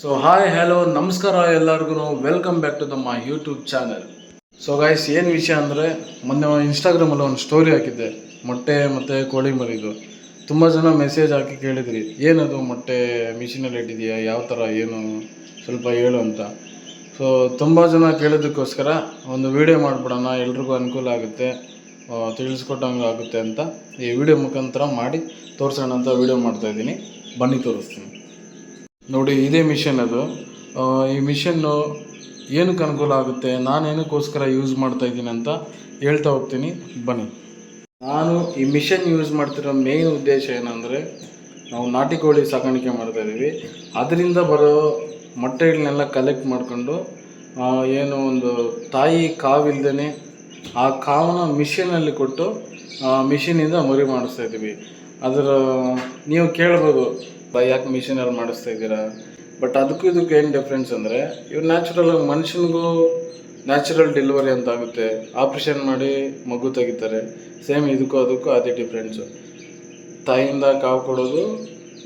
So hi hello ನಮಸ್ಕಾರ ಎಲ್ಲರಿಗೂ welcome back to ನಮ್ಮ ಯೂಟ್ಯೂಬ್ ಚಾನಲ್ ಸೊ ಗಾಯ್ಸ್ ಏನು ವಿಷಯ ಅಂದರೆ, ಮೊನ್ನೆ ಇನ್ಸ್ಟಾಗ್ರಾಮಲ್ಲಿ ಒಂದು ಸ್ಟೋರಿ ಹಾಕಿದ್ದೆ. ಮೊಟ್ಟೆ ಮತ್ತು ಕೋಳಿ ಮರಿದು ತುಂಬ ಜನ ಮೆಸೇಜ್ ಹಾಕಿ ಕೇಳಿದ್ರಿ. ಏನದು ಮೊಟ್ಟೆ ಮಿಷಿನಲ್ಲಿ ಇಟ್ಟಿದೆಯಾ, ಯಾವ ಥರ ಏನು? ಸ್ವಲ್ಪ ಹೇಳು ಅಂತ. ಸೊ ತುಂಬ ಜನ ಕೇಳೋದಕ್ಕೋಸ್ಕರ ಒಂದು ವಿಡಿಯೋ ಮಾಡಿಬಿಡೋಣ, ಎಲ್ರಿಗೂ ಅನುಕೂಲ ಆಗುತ್ತೆ ತಿಳಿಸ್ಕೊಟ್ಟಂಗೆ ಆಗುತ್ತೆ ಅಂತ ಈ ವಿಡಿಯೋ ಮುಖಾಂತರ ಮಾಡಿ ತೋರಿಸೋಣ ಅಂತ ವಿಡಿಯೋ ಮಾಡ್ತಾಯಿದ್ದೀನಿ ಬನ್ನಿ, ತೋರಿಸ್ತೀನಿ. ನೋಡಿ, ಇದೇ ಮಿಷನ್ ಅದು. ಈ ಮಿಷನ್ನು ಏನಕ್ಕೆ ಅನುಕೂಲ ಆಗುತ್ತೆ ನಾನು ಏನಕ್ಕೋಸ್ಕರ ಯೂಸ್ ಮಾಡ್ತಾ ಇದ್ದೀನಿ ಅಂತ ಹೇಳ್ತಾ ಹೋಗ್ತೀನಿ. ಬನ್ನಿ. ನಾನು ಈ ಮಿಷನ್ ಯೂಸ್ ಮಾಡ್ತಿರೋ ಮೇನ್ ಉದ್ದೇಶ ಏನಂದರೆ, ನಾವು ನಾಟಿ ಕೋಳಿ ಸಾಕಾಣಿಕೆ ಮಾಡ್ತಾ ಇದ್ದೀವಿ. ಅದರಿಂದ ಬರೋ ಮೊಟ್ಟೆಗಳನ್ನೆಲ್ಲ ಕಲೆಕ್ಟ್ ಮಾಡಿಕೊಂಡು ಏನು ಒಂದು ತಾಯಿ ಕಾವಿಲ್ದೇ ಆ ಕಾವನ್ನ ಮಿಷಿನಲ್ಲಿ ಕೊಟ್ಟು ಮಿಷಿನಿಂದ ಮರಿ ಮಾಡಿಸ್ತಾ ಇದ್ದೀವಿ. ಅದರ, ನೀವು ಕೇಳ್ಬೋದು ಬೈ ಯಾಕೆ ಮಿಷಿನಲ್ಲಿ ಮಾಡಿಸ್ತಾ ಇದ್ದೀರಾ? ಬಟ್ ಅದಕ್ಕೂ ಇದಕ್ಕೆ ಏನು ಡಿಫ್ರೆನ್ಸ್ ಅಂದರೆ, ಇವ್ರು ನ್ಯಾಚುರಲ್ ಮನುಷ್ಯನಿಗೂ ನ್ಯಾಚುರಲ್ ಡೆಲಿವರಿ ಅಂತ ಆಗುತ್ತೆ. ಆಪ್ರೇಷನ್ ಮಾಡಿ ಮಗು ತೆಗಿತಾರೆ. ಸೇಮ್ ಇದಕ್ಕೂ ಅದಕ್ಕೂ ಅದೇ ಡಿಫ್ರೆನ್ಸು ತಾಯಿಯಿಂದ ಕಾವು ಕೊಡೋದು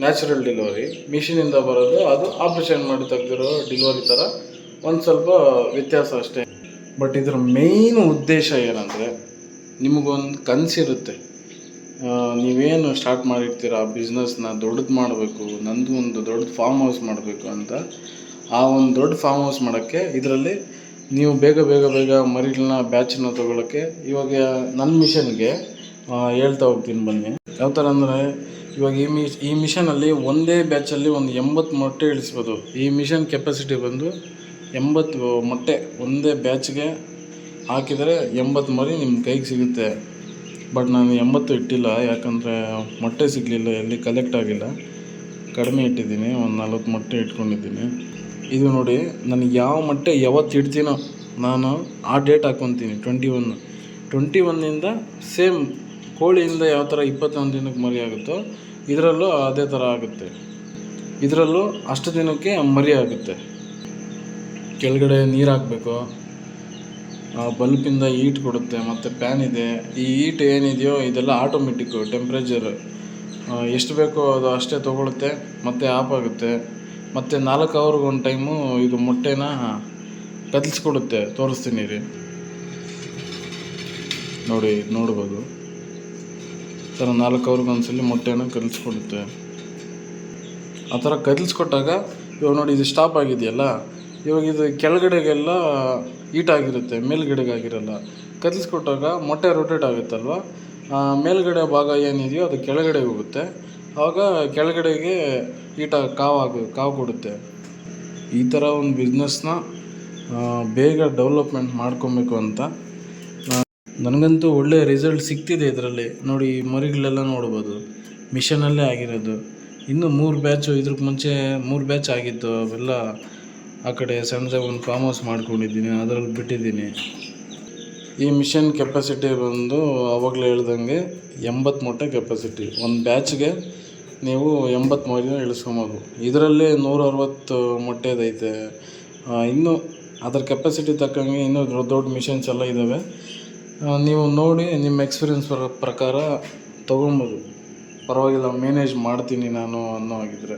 ನ್ಯಾಚುರಲ್ ಡೆಲಿವರಿ ಮಿಷಿನಿಂದ ಬರೋದು ಅದು ಆಪ್ರೇಷನ್ ಮಾಡಿ ತೆಗೆದಿರೋ ಡೆಲಿವರಿ ಥರ ಒಂದು ಸ್ವಲ್ಪ ವ್ಯತ್ಯಾಸ ಅಷ್ಟೇ. ಬಟ್ ಇದರ ಮೇಯ್ನ್ ಉದ್ದೇಶ ಏನಂದರೆ, ನಿಮಗೊಂದು ಕನಸಿರುತ್ತೆ ನೀವೇನು ಸ್ಟಾರ್ಟ್ ಮಾಡಿರ್ತೀರ? ಆ ಬಿಸ್ನೆಸ್ನ ದೊಡ್ಡದು ಮಾಡಬೇಕು, ನಂದು ಒಂದು ದೊಡ್ಡ ಫಾರ್ಮ್ ಹೌಸ್ ಮಾಡಬೇಕು ಅಂತ. ಆ ಒಂದು ದೊಡ್ಡ ಫಾರ್ಮ್ ಹೌಸ್ ಮಾಡೋಕ್ಕೆ ಇದರಲ್ಲಿ ನೀವು ಬೇಗ ಬೇಗ ಬೇಗ ಮರಿಗಳನ್ನ ಬ್ಯಾಚನ್ನ ತೊಗೊಳಕ್ಕೆ ಇವಾಗ ನನ್ನ ಮಿಷನ್ಗೆ ಹೇಳ್ತಾ ಹೋಗ್ತೀನಿ ಬನ್ನಿ. ಯಾವ ಥರ ಅಂದರೆ, ಇವಾಗ ಈ ಮಿಷ್, ಈ ಮಿಷನಲ್ಲಿ ಒಂದೇ ಬ್ಯಾಚಲ್ಲಿ ಒಂದು ಎಂಬತ್ತು ಮೊಟ್ಟೆ ಇಳಿಸ್ಬೋದು. ಈ ಮಿಷನ್ ಕೆಪಾಸಿಟಿ ಬಂದು ಎಂಬತ್ತು ಮೊಟ್ಟೆ ಒಂದೇ ಬ್ಯಾಚ್ಗೆ ಹಾಕಿದರೆ ಎಂಬತ್ತು ಮರಿ ನಿಮ್ಮ ಕೈಗೆ ಸಿಗುತ್ತೆ. ಬಟ್ ನಾನು ಎಂಬತ್ತು ಇಟ್ಟಿಲ್ಲ, ಯಾಕಂದರೆ ಮೊಟ್ಟೆ ಸಿಗಲಿಲ್ಲ, ಎಲ್ಲಿ ಕಲೆಕ್ಟ್ ಆಗಿಲ್ಲ. ಕಡಿಮೆ ಇಟ್ಟಿದ್ದೀನಿ, ಒಂದು ನಲ್ವತ್ತು ಮೊಟ್ಟೆ ಇಟ್ಕೊಂಡಿದ್ದೀನಿ. ಇದು ನೋಡಿ, ನನಗೆ ಯಾವ ಮೊಟ್ಟೆ ಯಾವತ್ತು ಇಡ್ತೀನೋ ನಾನು ಆ ಡೇಟ್ ಹಾಕ್ಕೊತೀನಿ ಟ್ವೆಂಟಿ ಒನ್ ಟ್ವೆಂಟಿ ಒನ್ನಿಂದ ಸೇಮ್ ಕೋಳಿಯಿಂದ ಯಾವ ಥರ ಇಪ್ಪತ್ತೊಂದು ದಿನಕ್ಕೆ ಮರಿ ಆಗುತ್ತೋ, ಇದರಲ್ಲೂ ಅದೇ ಥರ ಆಗುತ್ತೆ. ಇದರಲ್ಲೂ ಅಷ್ಟು ದಿನಕ್ಕೆ ಮರಿ ಆಗುತ್ತೆ. ಕೆಳಗಡೆ ನೀರು ಹಾಕಬೇಕು. ಬಲ್ಪಿಂದ ಈಟ್ ಕೊಡುತ್ತೆ, ಮತ್ತು ಪ್ಯಾನ್ ಇದೆ. ಈ ಈಟ್ ಏನಿದೆಯೋ ಇದೆಲ್ಲ ಆಟೋಮೆಟಿಕ್ಕು ಟೆಂಪ್ರೇಚರ್ ಎಷ್ಟು ಬೇಕೋ ಅದು ಅಷ್ಟೇ ತೊಗೊಳುತ್ತೆ, ಮತ್ತೆ ಆಫ್ ಆಗುತ್ತೆ. ಮತ್ತು ನಾಲ್ಕು ಅವರ್ಗೆ ಒಂದು ಟೈಮು ಇದು ಮೊಟ್ಟೆನ ಕದಲಿಸ್ಕೊಡುತ್ತೆ. ತೋರಿಸ್ತೀನಿ ರೀ. ನೋಡಿ, ನೋಡ್ಬೋದು. ಥರ ನಾಲ್ಕು ಅವ್ರಿಗೆ ಒಂದ್ಸಲಿ ಮೊಟ್ಟೆನ ಕದಲಿಸ್ಕೊಡುತ್ತೆ. ಆ ಥರ ಕದಲಿಸ್ಕೊಟ್ಟಾಗ ಇವಾಗ ನೋಡಿ ಇದು ಸ್ಟಾಪ್ ಆಗಿದೆಯಲ್ಲ ಇವಾಗ ಇದು ಕೆಳಗಡೆಗೆಲ್ಲ ಈಟಾಗಿರುತ್ತೆ ಆಗಿರುತ್ತೆ ಮೇಲ್ಗಡೆಗೆ ಆಗಿರಲ್ಲ ಕದಲಿಸ್ಕೊಟ್ಟಾಗ ಮೊಟ್ಟೆ ರೊಟೇಟ್ ಆಗುತ್ತಲ್ವ? ಮೇಲುಗಡೆ ಭಾಗ ಏನಿದೆಯೋ ಅದು ಕೆಳಗಡೆ ಹೋಗುತ್ತೆ. ಆವಾಗ ಕೆಳಗಡೆಗೆ ಈಟ ಕಾವು ಕಾವು ಕೊಡುತ್ತೆ. ಈ ಥರ ಒಂದು ಬಿಸ್ನೆಸ್ನ ಬೇಗ ಡೆವಲಪ್ಮೆಂಟ್ ಮಾಡ್ಕೊಬೇಕು ಅಂತ. ನನಗಂತೂ ಒಳ್ಳೆಯ ರಿಸಲ್ಟ್ ಸಿಗ್ತಿದೆ ಇದರಲ್ಲಿ. ನೋಡಿ ಮರಿಗಳೆಲ್ಲ ನೋಡ್ಬೋದು. ಮಿಷನಲ್ಲೇ ಆಗಿರೋದು. ಇನ್ನು ಮೂರು ಬ್ಯಾಚು ಇದ್ರಕ್ಕೆ ಮುಂಚೆ ಮೂರು ಬ್ಯಾಚ್ ಆಗಿತ್ತು ಅವೆಲ್ಲ. ಆ ಕಡೆ ಸಣ್ಣದಾಗಿ ಒಂದು ಫಾರ್ಮ್ ಮಾಡ್ಕೊಂಡಿದ್ದೀನಿ, ಅದರಲ್ಲಿ ಬಿಟ್ಟಿದ್ದೀನಿ. ಈ ಮಿಷನ್ ಕೆಪಾಸಿಟಿ ಬಂದು ಅವಾಗಲೇ ಹೇಳ್ದಂಗೆ ಎಂಬತ್ತು ಮೊಟ್ಟೆ ಕೆಪಾಸಿಟಿ ಒಂದು ಬ್ಯಾಚ್ಗೆ ನೀವು ಎಂಬತ್ತು ಮರಿನ ಇಳಿಸ್ಕೊಬೋದು. ಇದರಲ್ಲೇ ನೂರ ಅರವತ್ತು ಮೊಟ್ಟೆದೈತೆ ಇನ್ನೂ ಅದರ ಕೆಪಾಸಿಟಿ ತಕ್ಕಂಗೆ ಇನ್ನೂ ದೊಡ್ಡ ದೊಡ್ಡ ಮಿಷನ್ಸ್ ಎಲ್ಲ ಇದ್ದಾವೆ ನೀವು ನೋಡಿ ನಿಮ್ಮ ಎಕ್ಸ್ಪೀರಿಯನ್ಸ್ ಪ್ರ, ಪ್ರಕಾರ ತೊಗೊಬೋದು. ಪರವಾಗಿಲ್ಲ ಮ್ಯಾನೇಜ್ ಮಾಡ್ತೀನಿ ನಾನು ಅನ್ನೋ ಆಗಿದ್ದರೆ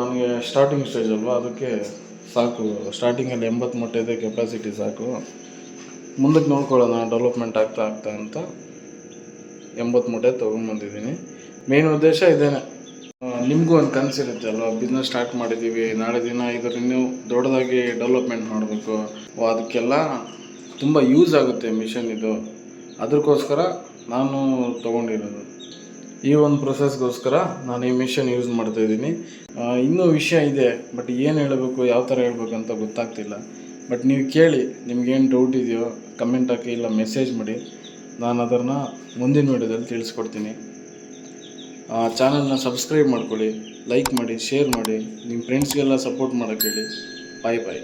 ನನಗೆ ಸ್ಟಾರ್ಟಿಂಗ್ ಸ್ಟೇಜ್ ಅಲ್ವಾ? ಅದಕ್ಕೆ ಸಾಕು ಸ್ಟಾರ್ಟಿಂಗಲ್ಲಿ ಎಂಬತ್ತು ಇದೆ ಕೆಪಾಸಿಟಿ ಸಾಕು. ಮುಂದಕ್ಕೆ ನೋಡ್ಕೊಳ್ಳೋಣ ಡೆವಲಪ್ಮೆಂಟ್ ಆಗ್ತಾ ಆಗ್ತಾ ಅಂತ. ಎಂಬತ್ತು ಮೂಟೆ ತೊಗೊಂಬಂದಿದ್ದೀನಿ ಮೇನ್ ಉದ್ದೇಶ ಇದೇನೆ. ನಿಮಗೂ ಒಂದು ಕನಸಿರುತ್ತೆ ಅಲ್ವಾ? ಬಿಸ್ನೆಸ್ ಸ್ಟಾರ್ಟ್ ಮಾಡಿದ್ದೀವಿ ನಾಳೆ ದಿನ ಇದ್ರ ಇನ್ನೂ ದೊಡ್ಡದಾಗಿ ಡೆವಲಪ್ಮೆಂಟ್ ಮಾಡಬೇಕು. ಅದಕ್ಕೆಲ್ಲ ತುಂಬ ಯೂಸ್ ಆಗುತ್ತೆ ಮಿಷನ್ ಇದು. ಅದಕ್ಕೋಸ್ಕರ ನಾನು ತೊಗೊಂಡಿರೋದು. ಈ ಒಂದು ಪ್ರೊಸೆಸ್ಗೋಸ್ಕರ ನಾನು ಈ ಮಿಷನ್ ಯೂಸ್ ಮಾಡ್ತಾ ಇದ್ದೀನಿ. ಇನ್ನೂ ವಿಷಯ ಇದೆ ಬಟ್ ಏನು ಹೇಳಬೇಕು, ಯಾವ ಥರ ಹೇಳಬೇಕು ಅಂತ ಗೊತ್ತಾಗ್ತಿಲ್ಲ. ಬಟ್ ನೀವು ಕೇಳಿ, ನಿಮ್ಗೇನು ಡೌಟ್ ಇದೆಯೋ ಕಮೆಂಟ್ ಹಾಕಿ ಇಲ್ಲ ಮೆಸೇಜ್ ಮಾಡಿ. ನಾನು ಅದನ್ನು ಮುಂದಿನ ವೀಡಿಯೋದಲ್ಲಿ ತಿಳಿಸ್ಕೊಡ್ತೀನಿ. ಚಾನಲ್ನ ಸಬ್ಸ್ಕ್ರೈಬ್ ಮಾಡ್ಕೊಳ್ಳಿ ಲೈಕ್ ಮಾಡಿ ಶೇರ್ ಮಾಡಿ ನಿಮ್ಮ ಫ್ರೆಂಡ್ಸ್ಗೆಲ್ಲ ಸಪೋರ್ಟ್ ಮಾಡೋಕ್ಕೆ ಹೇಳಿ. ಬಾಯ್ ಬಾಯ್